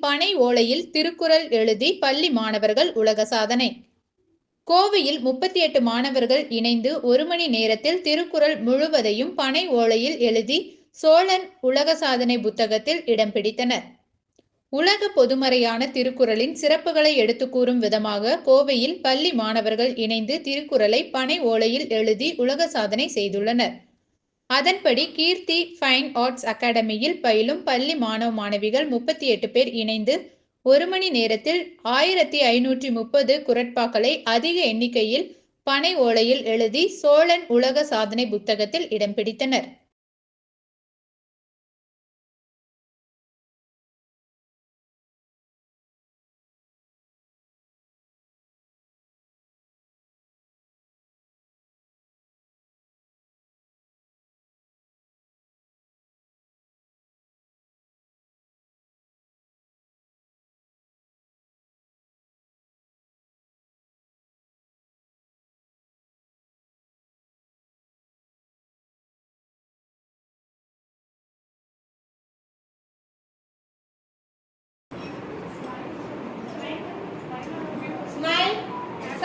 பனை ஓலையில் திருக்குறள் எழுதி பள்ளி மாணவர்கள் உலக சாதனை. கோவையில் முப்பத்தி எட்டு மாணவர்கள் இணைந்து ஒரு மணி நேரத்தில் திருக்குறள் முழுவதையும் பனை ஓலையில் எழுதி சோழன் உலக சாதனை புத்தகத்தில் இடம் பிடித்தனர். உலக பொதுமறையான திருக்குறளின் சிறப்புகளை எடுத்து கூறும் விதமாக கோவையில் பள்ளி மாணவர்கள் இணைந்து திருக்குறளை பனை ஓலையில் எழுதி உலக சாதனை செய்துள்ளனர். அதன்படி கீர்த்தி ஃபைன் ஆர்ட்ஸ் அகாடமியில் பயிலும் பள்ளி மாணவ மாணவிகள் முப்பத்தி எட்டு பேர் இணைந்து ஒரு மணி நேரத்தில் ஆயிரத்தி ஐநூற்றி முப்பது குரட்பாக்களை அதிக எண்ணிக்கையில் பனை ஓலையில் எழுதி சோழன் உலக சாதனை புத்தகத்தில் இடம் பிடித்தனர்.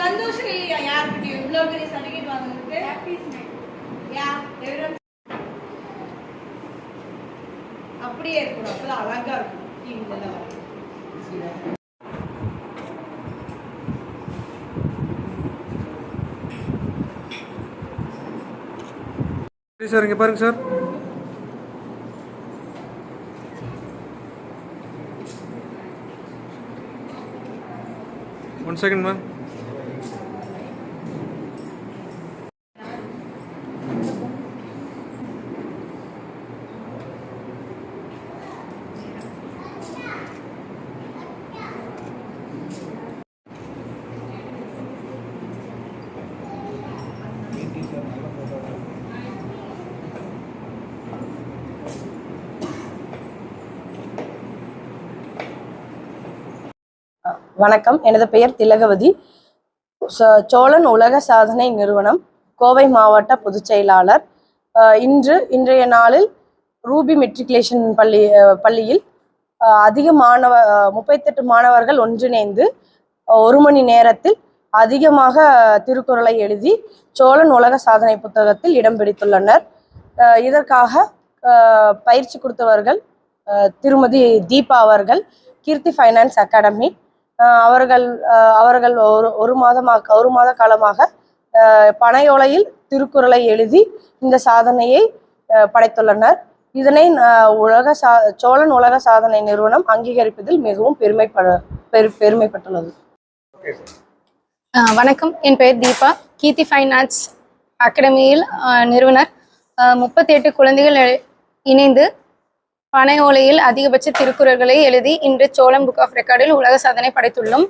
சந்தோஷம் இல்லையா? யார்கிட்டயும்? இவ்வளோ பெரிய சர்டிஃபிகேட் வாங்குறதுக்கு? ஹாப்பி யா எவரும்? அப்படியே இருக்கணும். அப்பதான் அழகா இருக்கும். டிவில சார் இங்கே பாருங்க சார். ஒன் செகண்ட் மேம் வணக்கம். எனது பெயர் திலகவதி. சோழன் உலக சாதனை நிறுவனம் கோவை மாவட்ட பொதுச் செயலாளர். இன்று இன்றைய நாளில் ரூபி மெட்ரிகுலேஷன் பள்ளி பள்ளியில் அதிக மாணவ முப்பத்தெட்டு மாணவர்கள் ஒன்றிணைந்து ஒரு மணி நேரத்தில் அதிகமாக திருக்குறளை எழுதி சோழன் உலக சாதனை புத்தகத்தில் இடம் பிடித்துள்ளனர். இதற்காக பயிற்சி கொடுத்தவர்கள் திருமதி தீபா அவர்கள் கீர்த்தி ஃபைனான்ஸ் அகாடமி அவர்கள் ஆஹ் அவர்கள் ஒரு ஒரு மாதமாக ஒரு மாத காலமாக பனையோலையில் திருக்குறளை எழுதி இந்த சாதனையை ஆஹ் படைத்துள்ளனர். இதனை உலக சா சோழன் உலக சாதனை நிறுவனம் அங்கீகரிப்பதில் மிகவும் பெருமைப்பட பெரு பெருமைப்பட்டுள்ளது. வணக்கம். என் பெயர் தீபா. கீர்த்தி ஃபைன் ஆர்ட்ஸ் அகாடமியில் நிறுவனர். முப்பத்தி எட்டு குழந்தைகள் இணைந்து பனை ஓலையில் அதிகபட்ச திருக்குறள்களை எழுதி இன்று சோழன் புக் ஆஃப் ரெக்கார்டில் உலக சாதனை படைத்துள்ளோம்.